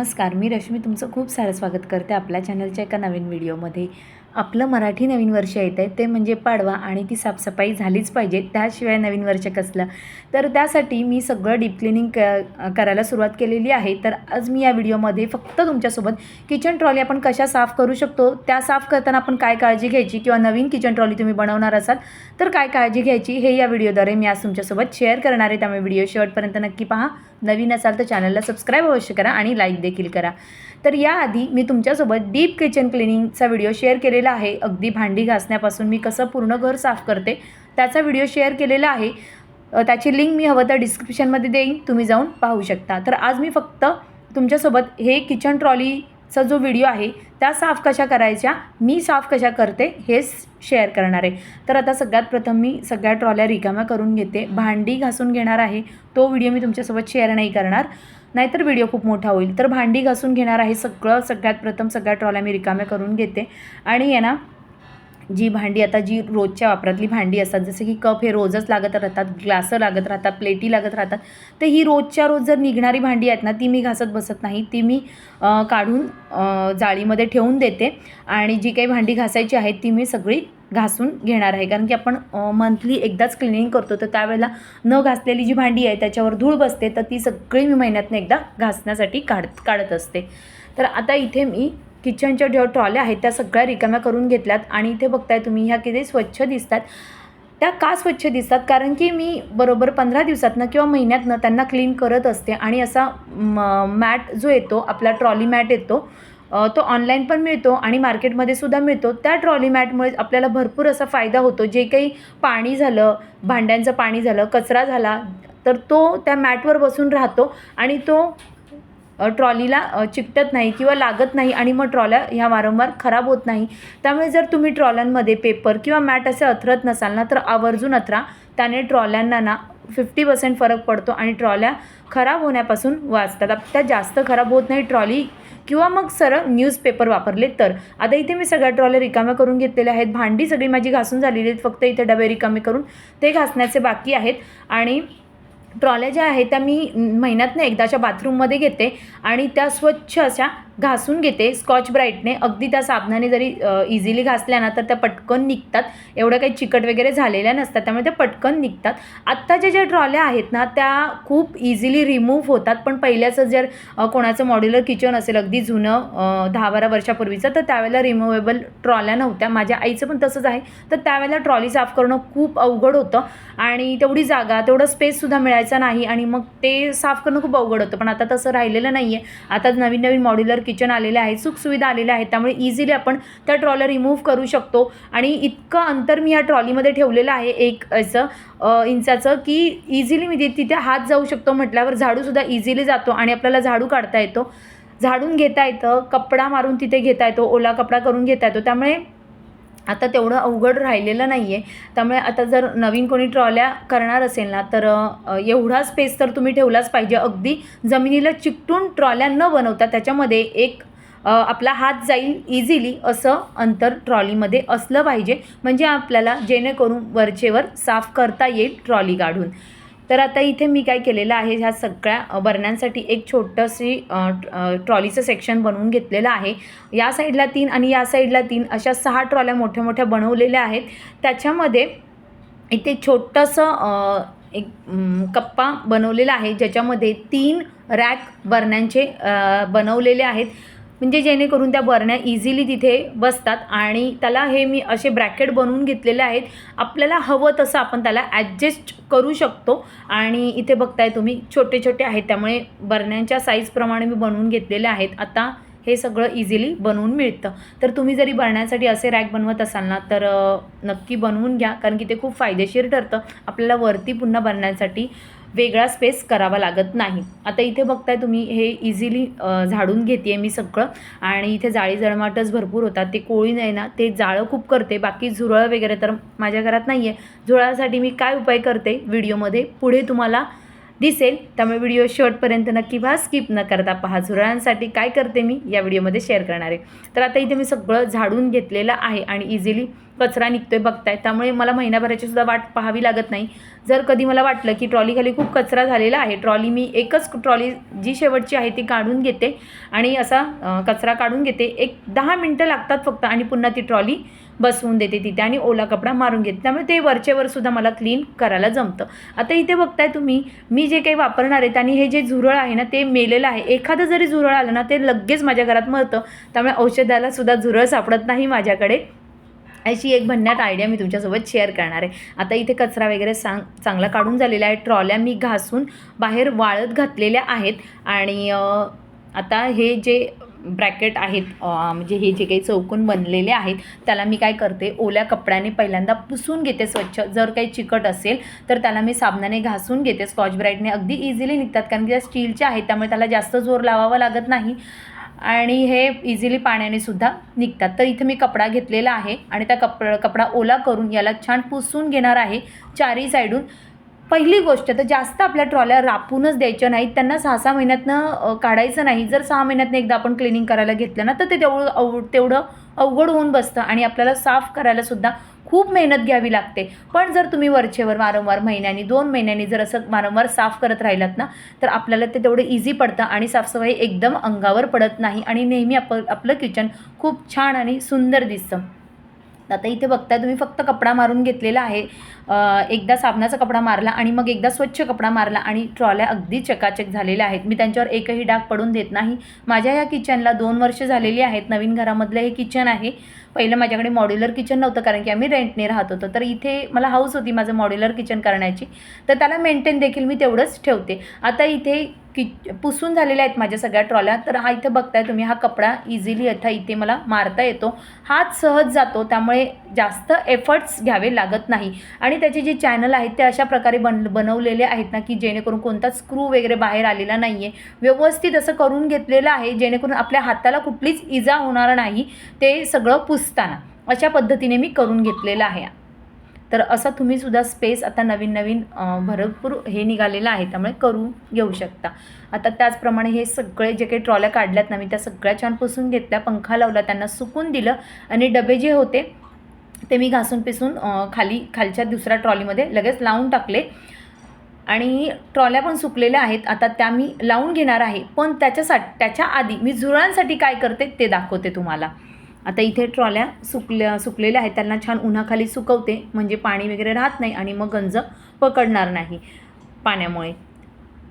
नमस्कार मी रश्मी तुमचं खूप सारं स्वागत करते आपल्या चॅनलच्या एका नवीन व्हिडिओमध्ये आपलं मराठी नवीन वर्ष येत आहे ते म्हणजे पाडवा आणि ती साफसफाई झालीच पाहिजे. त्याशिवाय नवीन वर्ष कसलं? तर त्यासाठी मी सगळं डीप क्लिनिंग क करायला सुरुवात केलेली आहे. तर आज मी या व्हिडिओमध्ये फक्त तुमच्यासोबत किचन ट्रॉली आपण कशा साफ करू शकतो त्या साफ करताना आपण काय काळजी घ्यायची किंवा नवीन किचन ट्रॉली तुम्ही बनवणार असाल तर काय काळजी घ्यायची हे या व्हिडिओद्वारे मी आज तुमच्यासोबत शेअर करणार आहे. त्यामुळे व्हिडिओ शेवटपर्यंत नक्की पहा. नवीन असाल तर चॅनलला सबस्क्राईब अवश्य करा आणि लाईक देखील करा. तर याआधी मी तुमच्यासोबत डीप किचन क्लिनिंगचा व्हिडिओ शेअर केलेला आहे. अगदी भांडी घासण्यापासून मी कसं पूर्ण घर साफ करते त्याचा व्हिडिओ शेअर केलेला आहे. त्याची लिंक मी हवं तर डिस्क्रिप्शनमध्ये देईन तुम्ही जाऊन पाहू शकता. तर आज मी फक्त तुमच्यासोबत हे किचन ट्रॉली चा जो व्हिडिओ आहे त्या साफ कशा करायच्या मी साफ कशा करते हेच शेअर करणार आहे. तर आता सगळ्यात प्रथम मी सगळ्या ट्रॉल्या रिकाम्या करून घेते. भांडी घासून घेणार आहे. तो व्हिडिओ मी तुमच्यासोबत शेअर नाही करणार. नाहीतर व्हिडिओ खूप मोठा होईल. तर भांडी घासून घेणार आहे सगळं सगळ्यात प्रथम सगळ्या ट्रॉल्या मी रिकाम्या करून घेते. आणि आहे ना जी भांडी आता जी रोजच्या वापरातली भांडी असतात जसं की कप हे रोजच लागत राहतात ग्लासं लागत राहतात प्लेटी लागत राहतात तर ही रोजच्या रोज जर निघणारी भांडी आहेत ना ती मी घासत बसत नाही ती मी काढून जाळीमध्ये ठेवून देते आणि जी काही भांडी घासायची आहेत ती मी सगळी घासून घेणार आहे. कारण की आपण मंथली एकदाच क्लिनिंग करतो तर त्यावेळेला न घासलेली जी भांडी आहे त्याच्यावर धूळ बसते तर ती सगळी मी महिन्यातनं एकदा घासण्यासाठी काढ काढत असते. तर आता इथे मी किचनच्या ज्या ट्रॉल्या आहेत त्या सगळ्या रिकाम्या करून घेतल्यात आणि इथे बघताय तुम्ही ह्या किती स्वच्छ दिसतात. त्या का स्वच्छ दिसतात? कारण की मी बरोबर पंधरा दिवसातनं किंवा महिन्यातनं त्यांना क्लीन करत असते आणि असा मॅट जो येतो आपला ट्रॉली मॅट येतो तो ऑनलाईन पण मिळतो आणि मार्केटमध्ये सुद्धा मिळतो. त्या ट्रॉली मॅटमुळे आपल्याला भरपूर असा फायदा होतो. जे काही पाणी झालं भांड्यांचं पाणी झालं कचरा झाला तर तो त्या मॅटवर बसून राहतो आणि तो ट्रॉलीला चिकटत नाही किंवा लागत नाही आणि मग ट्रॉल्या ह्या वारंवार खराब होत नाही. त्यामुळे जर तुम्ही ट्रॉल्यांमध्ये पेपर किंवा मॅट असे अथरत नसाल ना तर आवर्जून अथरा. त्याने ट्रॉल्यांना ना फिफ्टी पर्सेंट फरक पडतो आणि ट्रॉल्या खराब होण्यापासून वाचतात. त्या जास्त खराब होत नाही ट्रॉली किंवा मग सरळ न्यूजपेपर वापरले तर. आता इथे मी सगळ्या ट्रॉल्या रिकाम्या करून घेतलेल्या आहेत. भांडी सगळी माझी घासून झालेली आहेत. फक्त इथे डबे रिकामे करून ते घासण्याचे बाकी आहेत. आणि ट्रॉल्या ज्या आहेत त्या मी महिन्यातनं एकदाच्या बाथरूममध्ये घेते आणि त्या स्वच्छ अशा घासून घेते. स्कॉच ब्राईटने अगदी त्या साबणाने जरी इझिली घासल्या ना तर त्या पटकन निघतात. एवढं काही चिकट वगैरे झालेल्या नसतात. त्यामुळे त्या पटकन निघतात. आत्ताच्या ज्या ट्रॉल्या आहेत ना त्या खूप इझिली रिमूव्ह होतात. पण पहिल्याचं जर कोणाचं मॉड्युलर किचन असेल अगदी जुनं दहा बारा वर्षापूर्वीचं तर त्यावेळेला रिमुवेबल ट्रॉल्या नव्हत्या. माझ्या आईचं पण तसंच आहे. तर त्यावेळेला ट्रॉली साफ करणं खूप अवघड होतं. आणि तेवढी जागा तेवढं स्पेससुद्धा मिळायचा नाही. आणि मग ते साफ करणं खूप अवघड होतं. पण आता तसं राहिलेलं नाही आहे आता नवीन नवीन मॉड्युलर किचन आलेले आहेत सुखसुविधा आलेल्या आहेत त्यामुळे इझिली आपण त्या ट्रॉलर रिमूव्ह करू शकतो. आणि इतकं अंतर मी या ट्रॉलीमध्ये ठेवलेलं आहे एक असं इंचाचं की इझिली मी तिथे हात जाऊ शकतो म्हटल्यावर झाडूसुद्धा इझिली जातो आणि आपल्याला झाडू काढता येतो. झाडून घेता येतं कपडा मारून तिथे घेता येतो ओला कपडा करून घेता येतो. त्यामुळे आता तेवढं अवघड राहिलेलं नाही आहे त्यामुळे आता जर नवीन कोणी ट्रॉल्या करणार असेल ना तर एवढा स्पेस तर तुम्ही ठेवलाच पाहिजे. अगदी जमिनीला चिकटून ट्रॉल्या न बनवता त्याच्यामध्ये एक आपला हात जाईल इझिली असं अंतर ट्रॉलीमध्ये असलं पाहिजे. म्हणजे आपल्याला जेणेकरून वरचेवर साफ करता येईल ट्रॉली काढून तर आता इथे मी काय केलेलं आहे ह्या सगळ्या बरण्यांसाठी एक छोटंशी ट्रॉलीचं सेक्शन बनवून घेतलेलं आहे. या साईडला तीन आणि या साईडला तीन अशा सहा ट्रॉल्या मोठ्या मोठ्या बनवलेल्या आहेत. त्याच्यामध्ये इथे छोटंसं एक कप्पा बनवलेला आहे ज्याच्यामध्ये तीन रॅक बरण्यांचे बनवलेले आहेत. म्हणजे जेणेकरून त्या बरण्या इझिली तिथे बसतात आणि त्याला हे मी असे ब्रॅकेट बनवून घेतलेले आहेत. आपल्याला हवं तसं आपण त्याला ॲडजस्ट करू शकतो. आणि इथे बघताय तुम्ही छोटे छोटे आहेत. त्यामुळे बरण्यांच्या साईजप्रमाणे मी बनवून घेतलेले आहेत. आता हे सगळं इझिली बनवून मिळतं. तर तुम्ही जरी बनण्यासाठी असे रॅक बनवत असाल ना तर नक्की बनवून घ्या. कारण की ते खूप फायदेशीर ठरतं. आपल्याला वरती पुन्हा बनण्यासाठी वेगळा स्पेस करावा लागत नाही. आता इथे बघताय तुम्ही हे इझिली झाडून घेते मी सगळं. आणि इथे जाळी जळमाटच भरपूर होतात. ते कोळी नाही ना ते जाळं खूप करते. बाकी झुरळ वगैरे तर माझ्या घरात नाही आहे झुरळासाठी मी काय उपाय करते? व्हिडिओमध्ये पुढे तुम्हाला दिसेल. त्यामुळे व्हिडिओ शेवटपर्यंत नक्की पहा. स्किप न करता पहा. झुरळांसाठी काय करते मी या व्हिडिओमध्ये शेअर करणार आहे. तर आता इथे मी सगळं झाडून घेतलेलं आहे आणि इझिली कचरा निघतोय बघताय. त्यामुळे मला महिनाभराची सुद्धा वाट पाहावी लागत नाही. जर कधी मला वाटलं की ट्रॉलीखाली खूप कचरा झालेला आहे ट्रॉली मी एकच ट्रॉली जी शेवटची आहे ती काढून घेते आणि असा कचरा काढून घेते. एक दहा मिनटं लागतात फक्त आणि पुन्हा ती ट्रॉली बसवून देते तिथे आणि ओला कपडा मारून घेते. त्यामुळे ते वरचेवर सुद्धा मला क्लीन करायला जमतं. आता इथे बघताय तुम्ही मी जे काही वापरणार आहेत आणि हे जे झुरळ आहे ना ते मेलेलं आहे. एखादं जरी झुरळ आलं ना ते लगेच माझ्या घरात मरतं त्यामुळे औषधाला सुद्धा झुरळ सापडत नाही माझ्याकडे. अशी एक भन्नाट आयडिया मी तुमच्यासोबत शेअर करणार आहे. आता इथे कचरा वगैरे सांग चांगला काढून झालेला आहे. ट्रॉल्या मी घासून बाहेर वाळत घातलेल्या आहेत. आणि आता हे जे ब्रॅकेट आहेत म्हणजे हे जे काही चौकून बनलेले आहेत त्याला मी काय करते ओल्या कपड्याने पहिल्यांदा पुसून घेते स्वच्छ. जर काही चिकट असेल तर त्याला मी साबणाने घासून घेते. स्कॉच ब्राईटने अगदी इझिली निघतात कारण की त्या स्टीलच्या आहेत त्यामुळे त्याला जास्त जोर लावावा लागत नाही. आणि हे इझिली पाण्याने सुद्धा निघतात. तर इथे मी कपडा घेतलेला आहे आणि त्या कप कपडा ओला करून याला छान पुसून घेणार आहे चारही साईडून पहिली गोष्ट तर जास्त आपल्या ट्रॉल्या रापूनच द्यायच्या नाहीत. त्यांना सहा सहा महिन्यातनं काढायचं नाही. जर सहा महिन्यातनं एकदा आपण क्लिनिंग करायला घेतलं ना तर ते तेवढं अव तेवढं अवघड होऊन बसतं आणि आपल्याला साफ करायला सुद्धा खूप मेहनत घ्यावी लागते. पण जर तुम्ही वरचेवर वारंवार महिन्यानी दोन महिन्यांनी जर असं वारंवार साफ करत राहिलात ना तर आपल्याला ते तेवढं इझी पडतं आणि साफसफाई एकदम अंगावर पडत नाही आणि नेहमी आप आपलं किचन खूप छान आणि सुंदर दिसतं. आता इथे बघताय तुम्ही फक्त कपडा मारून घेतलेला आहे. एकदा साबणाचा कपडा मारला आणि मग एकदा स्वच्छ कपडा मारला आणि ट्रॉल्या अगदी चकाचक झालेल्या आहेत. मी त्यांच्यावर एकही डाग पडून देत नाही. माझ्या या किचनला दोन वर्ष झालेली आहेत. नवीन घरामधलं हे किचन आहे. पहिलं माझ्याकडे मॉड्युलर किचन नव्हतं कारण की आम्ही रेंटने राहत होतो. तर इथे मला हाऊस होती माझं मॉड्युलर किचन करण्याची. तर त्याला मेंटेन देखील मी तेवढंच ठेवते. आता इथे कि पुसून झालेल्या आहेत माझ्या सगळ्या ट्रॉल्या. तर हा इथे बघताय तुम्ही हा कपडा इझिली आता इथे मला मारता येतो. हात सहज जातो त्यामुळे जास्त एफर्ट्स घ्यावे लागत नाही. आणि त्याचे जे चॅनल आहेत ते अशा प्रकारे बन बनवलेले आहेत ना की जेणेकरून कोणता स्क्रू वगैरे बाहेर आलेला नाही आहे व्यवस्थित असं करून घेतलेलं आहे जेणेकरून आपल्या हाताला कुठलीच इजा होणार नाही ते सगळं पुसताना. अशा पद्धतीने मी करून घेतलेलं आहे. तर असं तुम्ही सुद्धा स्पेस आता नवीन नवीन भरपूर हे निघालेलं आहे. त्यामुळे करून घेऊ शकता. आता त्याचप्रमाणे हे सगळे जे काही ट्रॉल्या काढल्यात ना मी त्या सगळ्या छान पुसून घेतल्या पंखा लावला त्यांना सुकून दिलं आणि डबे जे होते ते मी घासून पिसून खाली खालच्या दुसऱ्या ट्रॉलीमध्ये लगेच लावून टाकले. आणि ट्रॉल्या पण सुकलेल्या आहेत. आता त्या मी लावून घेणार आहे. पण त्याच्यासाठी त्याच्या आधी मी झुरळांसाठी काय करते ते दाखवते तुम्हाला. आता इथे ट्रॉल्या सुकल्या सुकलेल्या आहेत. त्यांना छान उन्हाखाली सुकवते. म्हणजे पाणी वगैरे राहत नाही आणि मग गंज पकडणार नाही पाण्यामुळे.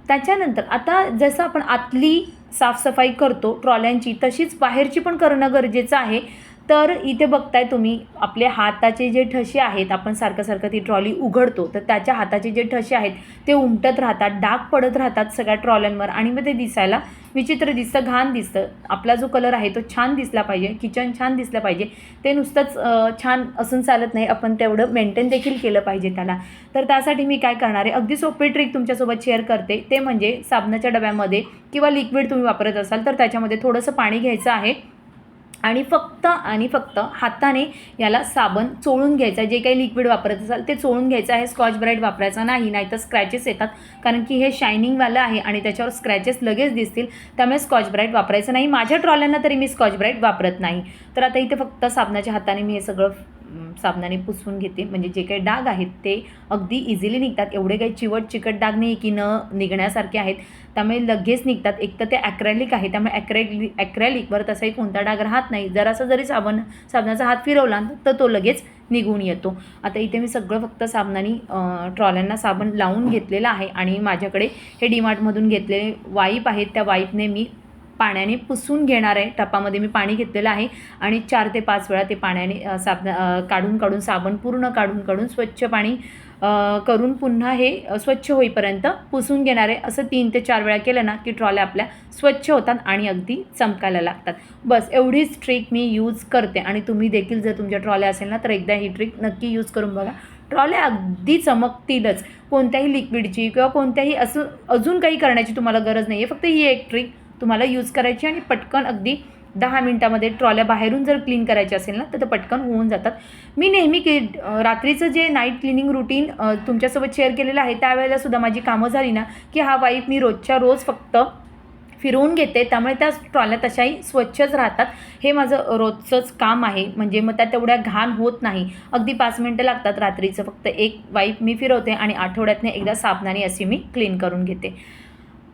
त्याच्यानंतर आता जसं आपण आतली साफसफाई करतो ट्रॉल्यांची तशीच बाहेरची पण करणं गरजेचं आहे. तर इथे बघताय तुम्ही आपले हाताचे जे ठसे आहेत आपण सारखं सारखं ती ट्रॉली उघडतो तर त्याच्या हाताचे जे ठसे आहेत ते उमटत राहतात डाग पडत राहतात सगळ्या ट्रॉल्यांवर आणि मग ते दिसायला विचित्र दिसतं घाण दिसतं. आपला जो कलर आहे तो छान दिसला पाहिजे किचन छान दिसलं पाहिजे. ते नुसतंच छान असून चालत नाही आपण तेवढं मेंटेन देखील केलं पाहिजे त्याला. तर त्यासाठी मी काय करणार आहे अगदी सोपी ट्रिक तुमच्यासोबत शेअर करते ते म्हणजे साबणाच्या डब्यामध्ये किंवा लिक्विड तुम्ही वापरत असाल तर त्याच्यामध्ये थोडंसं पाणी घ्यायचं आहे. आणि फक्त आणि फक्त हाताने याला साबण चोळून घ्यायचा जे काही लिक्विड वापरत असाल ते चोळून घ्यायचं आहे. स्कॉच ब्राईट वापरायचा नाही नाहीतर स्क्रॅचेस येतात. कारण की हे शायनिंगवालं आहे आणि त्याच्यावर स्क्रॅचेस लगेच दिसतील. त्यामुळे स्कॉच ब्राईट वापरायचं नाही. माझ्या ट्रॉल्यांना तरी मी स्कॉच ब्राईट वापरत नाही. तर आता इथे फक्त साबणाच्या हाताने मी हे सगळं साबणाने पुसून घेते. म्हणजे जे काही डाग आहेत ते अगदी इझिली निघतात. एवढे काही चिवट चिकट डाग नाही की न निघण्यासारखे आहेत. त्यामुळे लगेच निघतात. एक तर ते ॲक्रॅलिक आहे. त्यामुळे ॲक्रॅलि ॲक्रॅलिकवर तसाही कोणता डाग राहत नाही. जरासा जरी साबण साबणाचा हात फिरवला तर तो लगेच निघून येतो. आता इथे मी सगळं फक्त साबणाने ट्रॉल्यांना साबण लावून घेतलेलं आहे. आणि माझ्याकडे हे डीमार्टमधून घेतलेले वाईप आहेत. त्या वाईपने मी पाण्याने पुसून घेणार आहे. टपामध्ये मी पाणी घेतलेलं आहे आणि चार ते पाच वेळा ते पाण्याने साब काढून काढून साबण पूर्ण काढून काढून स्वच्छ पाणी करून पुन्हा हे स्वच्छ होईपर्यंत पुसून घेणार आहे. असं तीन ते चार वेळा केलं ना की ट्रॉल्या आपल्या स्वच्छ होतात आणि अगदी चमकायला लागतात. बस एवढीच ट्रिक मी यूज करते आणि तुम्ही देखील जर तुमच्या ट्रॉल्या असेल ना तर एकदा ही ट्रिक नक्की यूज करून बघा. ट्रॉल्या अगदी चमकतीलच. कोणत्याही लिक्विडची किंवा कोणत्याही असं अजून काही करण्याची तुम्हाला गरज नाही आहे फक्त ही एक ट्रिक तुम्हाला यूज करायची आणि पटकन अगदी दहा मिनटामध्ये ट्रॉल्या बाहेरून जर क्लीन करायचे असेल ना तर ते पटकन होऊन जातात. मी नेहमी की रात्रीचं जे नाईट क्लिनिंग रुटीन तुमच्यासोबत शेअर केलेलं आहे त्यावेळेलासुद्धा माझी कामं झाली ना की हा वाईप मी रोजच्या रोज फक्त फिरवून घेते. त्यामुळे त्या ट्रॉल्या तशाही स्वच्छच राहतात. हे माझं रोजचंच काम आहे. म्हणजे मग त्या तेवढ्या घाण होत नाही. अगदी पाच मिनटं लागतात रात्रीचं. फक्त एक वाईप मी फिरवते आणि आठवड्यातनं एकदा साबणाने अशी मी क्लीन करून घेते.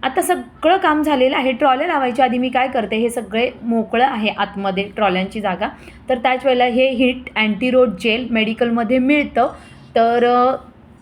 आता सगळं काम झालेलं आहे. ट्रॉल्या लावायच्या आधी मी काय करते? हे सगळे मोकळं आहे आतमध्ये ट्रॉल्यांची जागा. तर त्याच वेळेला हे हिट अँटीरोड जेल मेडिकलमध्ये मिळतं. तर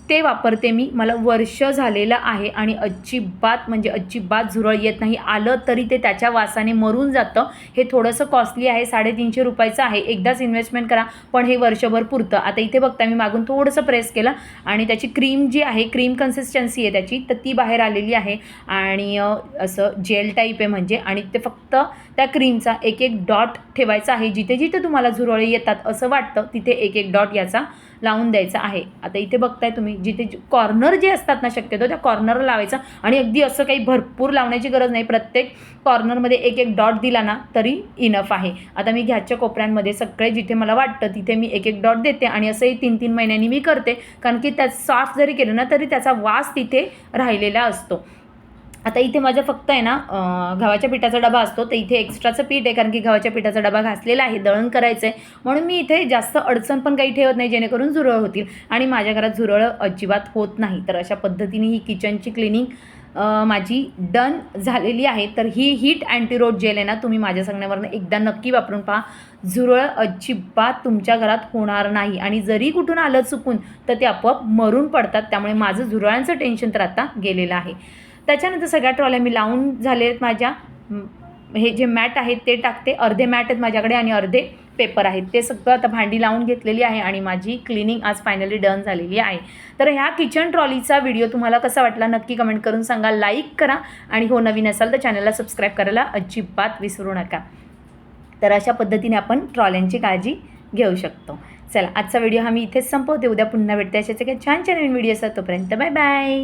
ते वापरते मी. मला वर्ष झालेलं आहे आणि अजिबात म्हणजे अजिबात झुरळ येत नाही. आलं तरी ते त्याच्या वासाने मरून जातं. हे थोडंसं कॉस्टली आहे. साडेतीनशे रुपयाचं आहे. एकदाच इन्व्हेस्टमेंट करा पण हे वर्षभर पुरतं. आता इथे बघता मी मागून थोडंसं प्रेस केलं आणि त्याची क्रीम जी आहे क्रीम कन्सिस्टन्सी आहे त्याची तर ती बाहेर आलेली आहे. आणि असं जेल टाईप आहे म्हणजे. आणि ते फक्त त्या क्रीमचा एक एक डॉट ठेवायचा आहे. जिथे जिथे तुम्हाला झुरळे येतात असं वाटतं तिथे एक एक डॉट याचा लावून द्यायचा आहे. आता इथे बघताय तुम्ही जिथे कॉर्नर जे असतात ना शक्यतो त्या कॉर्नरला लावायचा. आणि अगदी असं काही भरपूर लावण्याची गरज नाही. प्रत्येक कॉर्नरमध्ये एक एक डॉट दिला ना तरी इनफ आहे. आता मी घ्याच्या कोपऱ्यांमध्ये सगळे जिथे मला वाटतं तिथे मी एक एक डॉट देते आणि असंही तीन तीन महिन्यांनी मी करते. कारण की त्या साफ जरी केलं ना तरी त्याचा वास तिथे राहिलेला असतो. आता इथे माझा फक्त आहे ना गव्हाच्या पिठाचा डबा असतो तर इथे एक्स्ट्राचं पीठ आहे कारण की गव्हाच्या पिठाचा डबा घासलेला आहे दळण करायचं आहे म्हणून मी इथे जास्त अडचण पण काही ठेवत नाही जेणेकरून झुरळ होतील. आणि माझ्या घरात झुरळ अजिबात होत नाही. तर अशा पद्धतीने ही किचनची क्लिनिंग माझी डन झालेली आहे. तर ही हीट अँटीरोड जेल आहे ना तुम्ही माझ्या सांगण्यावरनं एकदा नक्की वापरून पहा. झुरळ अजिबात तुमच्या घरात होणार नाही. आणि जरी कुठून आलं चुकून तर ते आपोआप मरून पडतात. त्यामुळे माझं झुरळांचं टेन्शन तर आता गेलेलं आहे. त्याच्यानंतर सगळ्या ट्रॉल्या मी लावून झाले आहेत माझ्या. हे जे मॅट आहेत ते टाकते. अर्धे मॅट आहेत माझ्याकडे आणि अर्धे पेपर आहेत. ते सगळं आता भांडी लावून घेतलेली आहे आणि माझी क्लिनिंग आज फायनली डन झालेली आहे. तर ह्या किचन ट्रॉलीचा व्हिडिओ तुम्हाला कसा वाटला नक्की कमेंट करून सांगा. लाईक करा आणि हो नवीन असाल तर चॅनलला सबस्क्राईब करायला अजिबात विसरू नका. तर अशा पद्धतीने आपण ट्रॉल्यांची काळजी घेऊ शकतो. चला आजचा व्हिडिओ हा मी इथेच संपवते. उद्या पुन्हा भेटते अशाच काही छान छान नवीन व्हिडिओ असतात तोपर्यंत बाय बाय.